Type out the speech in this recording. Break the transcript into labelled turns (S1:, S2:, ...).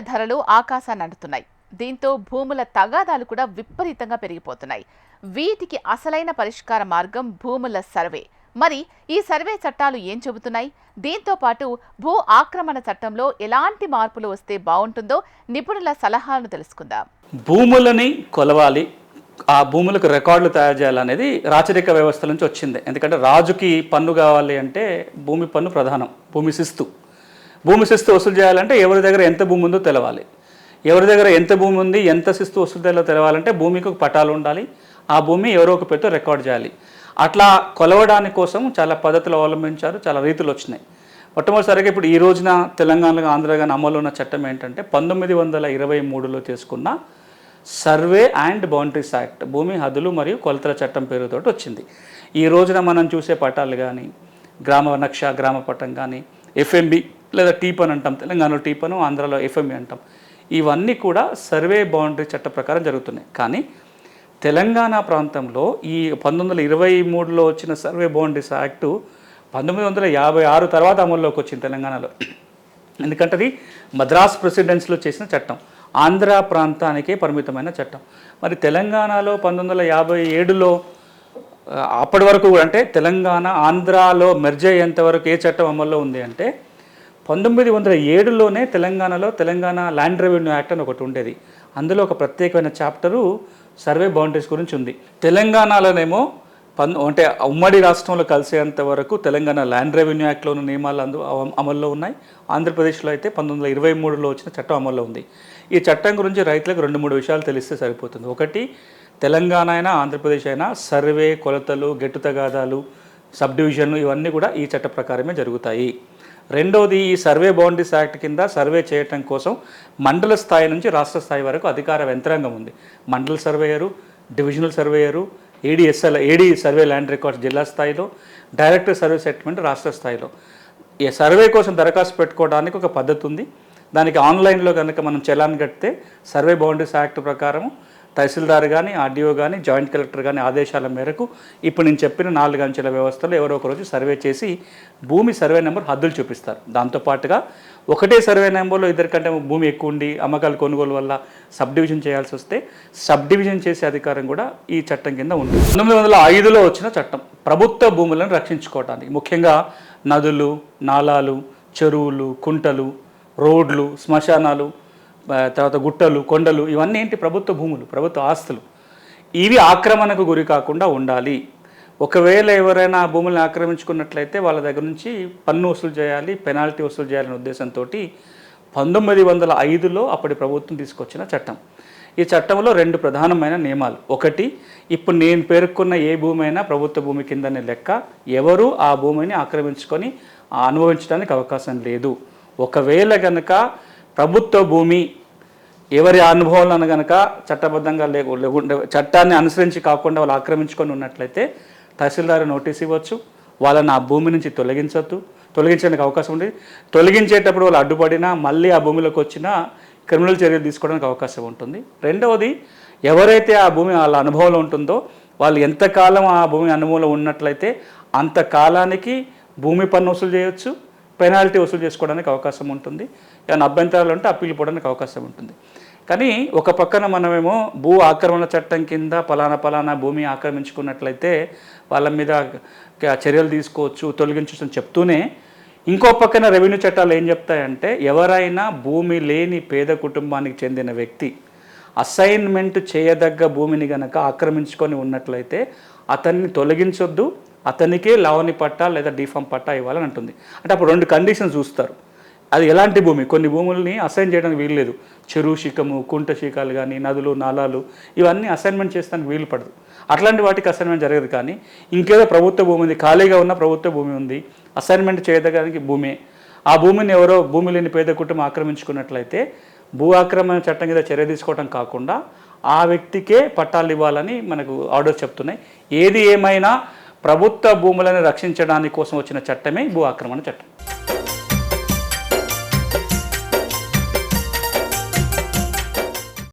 S1: ధరలు ఆకాశాన్ని దీంతో భూముల తగాదాలు కూడా విపరీతంగా పెరిగిపోతున్నాయి. వీటికి అసలైన పరిష్కార మార్గం భూముల సర్వే. మరి ఈ సర్వే చట్టాలు ఏం చెబుతున్నాయి? దీంతో పాటు భూ ఆక్రమణ చట్టంలో ఎలాంటి మార్పులు వస్తే బాగుంటుందో నిపుణుల సలహాలను తెలుసుకుందాం.
S2: భూములని కొలవాలి. ఆ భూములకు రికార్డులు తయారు చేయాలనేది రాచరిక వ్యవస్థ నుంచి వచ్చింది. ఎందుకంటే రాజుకి పన్ను కావాలి అంటే భూమి పన్ను ప్రధానం భూమి శిస్తు. భూమి శిస్తు వసూలు చేయాలంటే ఎవరి దగ్గర ఎంత భూమి ఉందో తెలవాలి. ఎవరి దగ్గర ఎంత భూమి ఉంది ఎంత శిస్తు వసూలు తెలో తెలవాలంటే భూమికి ఒక పటాలు ఉండాలి. ఆ భూమి ఎవరో ఒక పేరుతో రికార్డ్ చేయాలి. అట్లా కొలవడానికి కోసం చాలా పద్ధతులు అవలంబించారు చాలా రీతులు వచ్చినాయి. మొట్టమొదటిసారిగా ఇప్పుడు ఈ రోజున తెలంగాణలో ఆంధ్ర కానీ అమలు ఉన్న చట్టం ఏంటంటే పంతొమ్మిది వందల ఇరవై మూడులో చేసుకున్న సర్వే అండ్ బౌండరీస్ యాక్ట్ భూమి హద్దులు మరియు కొలతల చట్టం పేరుతోటి వచ్చింది. ఈ రోజున మనం చూసే పటాలు కానీ గ్రామ నక్ష గ్రామ పటం కానీ ఎఫ్ఎంబి లేదా టీపన్ అంటాం తెలంగాణలో టీపను ఆంధ్రాలో ఎఫ్ఎంబి అంటాం. ఇవన్నీ కూడా సర్వే బౌండరీ చట్ట ప్రకారం జరుగుతున్నాయి. కానీ తెలంగాణ ప్రాంతంలో ఈ పంతొమ్మిది వందల ఇరవై మూడులో వచ్చిన సర్వే బౌండరీస్ యాక్టు పంతొమ్మిది వందల యాభై ఆరు తర్వాత అమల్లోకి వచ్చింది తెలంగాణలో. ఎందుకంటే అది మద్రాస్ ప్రెసిడెన్సీలో చేసిన చట్టం. ఆంధ్ర ప్రాంతానికే పరిమితమైన చట్టం. మరి తెలంగాణలో పంతొమ్మిది వందల యాభై ఏడులో అప్పటి వరకు అంటే తెలంగాణ ఆంధ్రాలో మెర్జ్ అయ్యేంత వరకు ఏ చట్టం అమల్లో ఉంది అంటే పంతొమ్మిది వందల ఏడులోనే తెలంగాణలో తెలంగాణ ల్యాండ్ రెవెన్యూ యాక్ట్ అని ఒకటి ఉండేది. అందులో ఒక ప్రత్యేకమైన చాప్టరు సర్వే బౌండరీస్ గురించి ఉంది. తెలంగాణలోనేమో పన్ అంటే ఉమ్మడి రాష్ట్రంలో కలిసేంత వరకు తెలంగాణ ల్యాండ్ రెవెన్యూ యాక్ట్లో ఉన్న నియమాలు అందు అమల్లో ఉన్నాయి. ఆంధ్రప్రదేశ్లో అయితే పంతొమ్మిది వందల ఇరవై మూడులో వచ్చిన చట్టం అమల్లో ఉంది. ఈ చట్టం గురించి రైతులకు రెండు మూడు విషయాలు తెలిస్తే సరిపోతుంది. ఒకటి తెలంగాణ అయినా ఆంధ్రప్రదేశ్ అయినా సర్వే కొలతలు గెట్టు తగాదాలు సబ్ డివిజన్లు ఇవన్నీ కూడా ఈ చట్ట ప్రకారమే జరుగుతాయి. రెండోది ఈ సర్వే బౌండరీస్ యాక్ట్ కింద సర్వే చేయటం కోసం మండల స్థాయి నుంచి రాష్ట్ర స్థాయి వరకు అధికార యంత్రాంగం ఉంది. మండల surveyor divisional surveyor ADSL AD survey land records జిల్లా స్థాయిలో డైరెక్టర్ సర్వే సెటిల్మెంట్ రాష్ట్ర స్థాయిలో. ఈ సర్వే కోసం దరఖాస్తు పెట్టుకోవడానికి ఒక పద్ధతి ఉంది. దానికి ఆన్లైన్లో కనుక మనం చలాన్ కడితే సర్వే బౌండరీస్ యాక్ట్ ప్రకారం తహసీల్దార్ కానీ ఆర్డీఓ కానీ జాయింట్ కలెక్టర్ కానీ ఆదేశాల మేరకు ఇప్పుడు నేను చెప్పిన నాలుగు అంచెల వ్యవస్థలో ఎవరో ఒకరోజు సర్వే చేసి భూమి సర్వే నెంబర్ హద్దులు చూపిస్తారు. దాంతోపాటుగా ఒకటే సర్వే నెంబర్లో ఇద్దరికంటే భూమి ఎక్కువ ఉండి అమ్మకాలు కొనుగోలు వల్ల సబ్ డివిజన్ చేయాల్సి వస్తే సబ్ డివిజన్ చేసే అధికారం కూడా ఈ చట్టం కింద ఉంది. పంతొమ్మిది వందల ఐదులో వచ్చిన చట్టం ప్రభుత్వ భూములను రక్షించుకోవడానికి ముఖ్యంగా నదులు నాలాలు చెరువులు కుంటలు రోడ్లు శ్మశానాలు తర్వాత గుట్టలు కొండలు ఇవన్నీ ఏంటి? ప్రభుత్వ భూములు ప్రభుత్వ ఆస్తులు. ఇవి ఆక్రమణకు గురి కాకుండా ఉండాలి. ఒకవేళ ఎవరైనా ఆ భూములను ఆక్రమించుకున్నట్లయితే వాళ్ళ దగ్గర నుంచి పన్ను వసూలు చేయాలి పెనాల్టీ వసూలు చేయాలనే ఉద్దేశంతో పంతొమ్మిది వందల ఐదులో అప్పటి ప్రభుత్వం తీసుకొచ్చిన చట్టం. ఈ చట్టంలో రెండు ప్రధానమైన నియమాలు. ఒకటి ఇప్పుడు నేను పేర్కొన్న ఏ భూమి అయినా ప్రభుత్వ భూమి కిందనే లెక్క ఎవరు ఆ భూమిని ఆక్రమించుకొని అనుభవించడానికి అవకాశం లేదు. ఒకవేళ కనుక ప్రభుత్వ భూమి ఎవరి అనుభవాలను కనుక చట్టబద్ధంగా లేకుండా చట్టాన్ని అనుసరించి కాకుండా వాళ్ళు ఆక్రమించుకొని ఉన్నట్లయితే తహసీల్దారు నోటీస్ ఇవ్వచ్చు వాళ్ళని ఆ భూమి నుంచి తొలగించవద్దు తొలగించడానికి అవకాశం ఉంది. తొలగించేటప్పుడు వాళ్ళు అడ్డుపడినా మళ్ళీ ఆ భూమిలోకి వచ్చినా క్రిమినల్ చర్యలు తీసుకోవడానికి అవకాశం ఉంటుంది. రెండవది ఎవరైతే ఆ భూమి వాళ్ళ అనుభవంలో ఉంటుందో వాళ్ళు ఎంతకాలం ఆ భూమి అనుభవంలో ఉన్నట్లయితే అంతకాలానికి భూమి పన్ను వసూలు చేయొచ్చు పెనాల్టీ వసూలు చేసుకోవడానికి అవకాశం ఉంటుంది. ఏమైనా అభ్యంతరాలు ఉంటే అప్పీల్ పోవడానికి అవకాశం ఉంటుంది. కానీ ఒక పక్కన మనమేమో భూ ఆక్రమణ చట్టం కింద పలానా పలానా భూమి ఆక్రమించుకున్నట్లయితే వాళ్ళ మీద చర్యలు తీసుకోవచ్చు తొలగించవచ్చు అని చెప్తూనే ఇంకో పక్కన రెవెన్యూ చట్టాలు ఏం చెప్తాయంటే ఎవరైనా భూమి లేని పేద కుటుంబానికి చెందిన వ్యక్తి అసైన్మెంట్ చేయదగ్గ భూమిని గనక ఆక్రమించుకొని ఉన్నట్లయితే అతన్ని తొలగించొద్దు అతనికే లావణి పట్టా లేదా డిఫామ్ పట్టా ఇవ్వాలని అంటుంది. అంటే అప్పుడు రెండు కండిషన్స్ చూస్తారు. అది ఎలాంటి భూమి? కొన్ని భూముల్ని అసైన్ చేయడానికి వీలు లేదు. చెరువు శిఖము కుంట శిఖాలు కానీ నదులు నాలాలు ఇవన్నీ అసైన్మెంట్ చేస్తానికి వీలు పడదు. అట్లాంటి వాటికి అసైన్మెంట్ జరగదు కానీ ఇంకేదో ప్రభుత్వ భూమి ఉంది. ఖాళీగా ఉన్న ప్రభుత్వ భూమి ఉంది. అసైన్మెంట్ చేయదగడానికి భూమే. ఆ భూమిని ఎవరో భూమి లేని పేద కుటుంబం ఆక్రమించుకున్నట్లయితే భూ ఆక్రమణ చట్టం కింద చర్య తీసుకోవడం కాకుండా ఆ వ్యక్తికే పట్టాలు ఇవ్వాలని మనకు ఆర్డర్స్ చెప్తున్నాయి. ఏది ఏమైనా ప్రభుత్వ భూములను రక్షించడానికి కోసం వచ్చిన చట్టమే భూ ఆక్రమణ చట్టం.